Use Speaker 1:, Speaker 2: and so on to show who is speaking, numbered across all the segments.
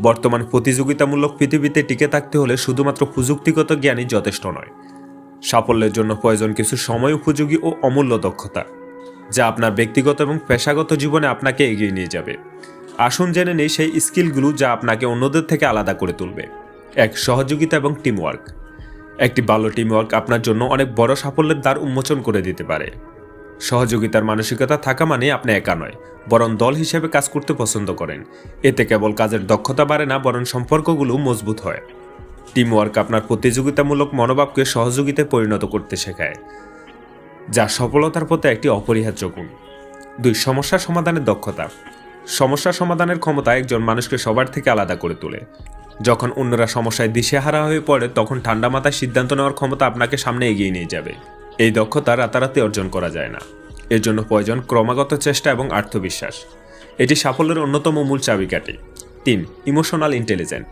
Speaker 1: বর্তমান প্রতিযোগিতামূলক পৃথিবীতে টিকে থাকতে হলে শুধুমাত্র প্রযুক্তিগত জ্ঞানই যথেষ্ট নয়। সাফল্যের জন্য প্রয়োজন কিছু সময় উপযোগী ও অমূল্য দক্ষতা, যা আপনার ব্যক্তিগত এবং পেশাগত জীবনে আপনাকে এগিয়ে নিয়ে যাবে। আসুন জেনে নেই সেই স্কিলগুলো যা আপনাকে অন্যদের থেকে আলাদা করে তুলবে। এক, সহযোগিতা এবং টিমওয়ার্ক একটি ভালো টিমওয়ার্ক আপনার জন্য অনেক বড় সাফল্যের দ্বার উন্মোচন করে দিতে পারে। সহযোগিতার মানসিকতা থাকা মানে আপনি একা নয়, বরং দল হিসেবে কাজ করতে পছন্দ করেন। এতে কেবল কাজের দক্ষতা বাড়ে না, বরং সম্পর্কগুলো মজবুত হয়। টিমওয়ার্ক আপনার প্রতিযোগিতামূলক মনোভাবকে সহযোগিতায় পরিণত করতে শেখায়, যা সফলতার পথে একটি অপরিহার্য গুণ। দুই, সমস্যা সমাধানের দক্ষতা। সমস্যা সমাধানের ক্ষমতা একজন মানুষকে সবার থেকে আলাদা করে তোলে। যখন অন্যরা সমস্যায় দিশেহারা হয়ে পড়ে, তখন ঠান্ডা মাথায় সিদ্ধান্ত নেওয়ার ক্ষমতা আপনাকে সামনে এগিয়ে নিয়ে যাবে। এই দক্ষতা রাতারাতি অর্জন করা যায় না। এর জন্য প্রয়োজন ক্রমাগত চেষ্টা এবং আত্মবিশ্বাস। এটি সাফল্যের অন্যতম মূল চাবিকাঠি। তিন, ইমোশনাল ইন্টেলিজেন্ট।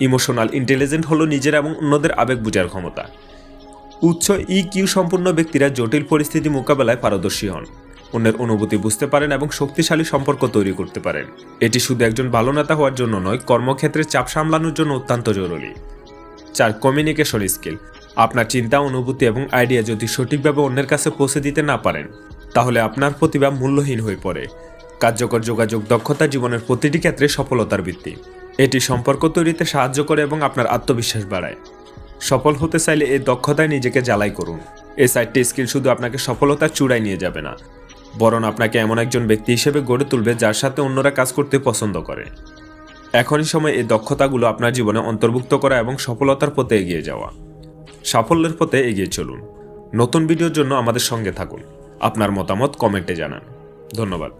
Speaker 1: ইমোশনাল ইন্টেলিজেন্ট হলো নিজের এবং অন্যদের আবেগ বোঝার ক্ষমতা। উচ্চ ই কিউ সম্পূর্ণ ব্যক্তিরা জটিল পরিস্থিতি মোকাবেলায় পারদর্শী হন। অন্যের অনুভূতি বুঝতে পারেন এবং শক্তিশালী সম্পর্ক তৈরি করতে পারেন। এটি শুধু একজন ভালো নেতা হওয়ার জন্য নয়, কর্মক্ষেত্রে চাপ সামলানোর জন্য অত্যন্ত জরুরি। চার, কমিউনিকেশন স্কিল। আপনার চিন্তা, অনুভূতি এবং আইডিয়া যদি সঠিকভাবে অন্যের কাছে পৌঁছে দিতে না পারেন, তাহলে আপনার প্রতিভা মূল্যহীন হয়ে পড়ে। কার্যকর যোগাযোগ, দক্ষতা জীবনের প্রতিটি ক্ষেত্রে সফলতার ভিত্তি। এটি সম্পর্ক তৈরিতে সাহায্য করে এবং আপনার আত্মবিশ্বাস বাড়ায়। সফল হতে চাইলে এই দক্ষতায় নিজেকে জ্বালাই করুন। এই চারটি স্কিল শুধু আপনাকে সফলতা চূড়ায় নিয়ে যাবে না, বরং আপনাকে এমন একজন ব্যক্তি হিসেবে গড়ে তুলবে যার সাথে অন্যরা কাজ করতে পছন্দ করে। এখনই সময় এই দক্ষতাগুলো আপনার জীবনে অন্তর্ভুক্ত করা এবং সফলতার পথে এগিয়ে যাওয়া। সাফল্যের পথে এগিয়ে চলুন। নতুন ভিডিওর জন্য আমাদের সঙ্গে থাকুন। আপনার মতামত কমেন্টে জানান। ধন্যবাদ।